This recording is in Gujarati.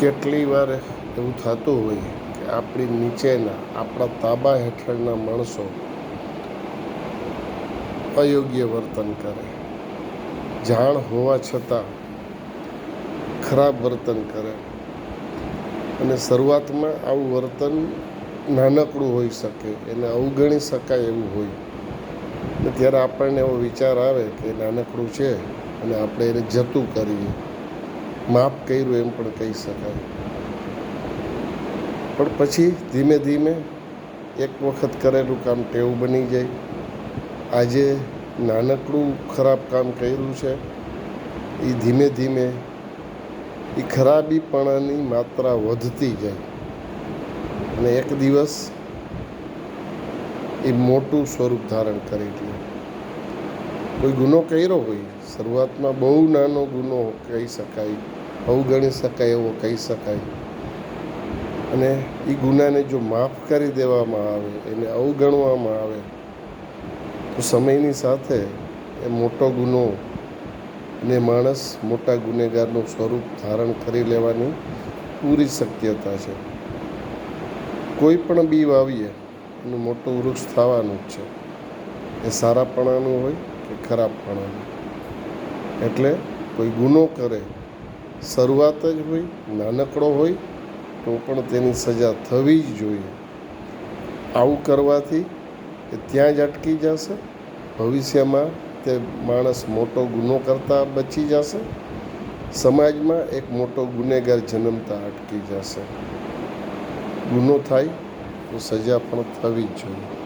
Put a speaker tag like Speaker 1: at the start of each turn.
Speaker 1: કેટલી વાર એવું થતું હોય કે આપણી નીચેના, આપણા તાબા હેઠળના માણસો અયોગ્ય વર્તન કરે. જાણ હોવા છતાં ખરાબ વર્તન કરે. અને શરૂઆતમાં આવું વર્તન નાનકડું હોઈ શકે, એને અવગણી શકાય એવું હોય. ને ત્યારે આપણને એવો વિચાર આવે કે નાનકડું છે અને આપણે એને જતું કરીએ. માફ કર્યું એમ પણ કહી શકાય. પણ પછી ધીમે ધીમે એક વખત કરેલું કામ ટેવ બની જાય. આજે નાનકડું ખરાબ કામ કર્યું છે. એ ધીમે ધીમે એ ખરાબીપણાની માત્રા વધતી જાય. અને એક દિવસ એ મોટું સ્વરૂપ ધારણ કરી લે કોઈ ગુનો કર્યો હોય, શરૂઆતમાં બહુ નાનો ગુનો કહી શકાય. અવગણી શકાય એવો કહી શકાય. અને એ ગુનાને જો માફ કરી દેવામાં આવે, એને અવગણવામાં આવે, તો સમયની સાથે એ મોટો ગુનો ને માણસ મોટા ગુનેગારનું સ્વરૂપ ધારણ કરી લેવાની પૂરી શક્યતા છે. કોઈ પણ બી વાવીએ એનું મોટું વૃક્ષ થવાનું જ છે. એ સારાપણાનું હોય કે ખરાબપણાનું એટલે કોઈ ગુનો કરે શરૂઆત જ હોય, નાનકડો હોય, તો પણ તેની સજા થવી જ જોઈએ. આવું કરવાથી એ ત્યાં જ અટકી જશે. ભવિષ્યમાં તે માણસ મોટો ગુનો કરતાં બચી જશે. સમાજમાં એક મોટો ગુનેગાર જન્મતા અટકી જશે. ગુનો થાય તો સજા પણ થવી જ જોઈએ.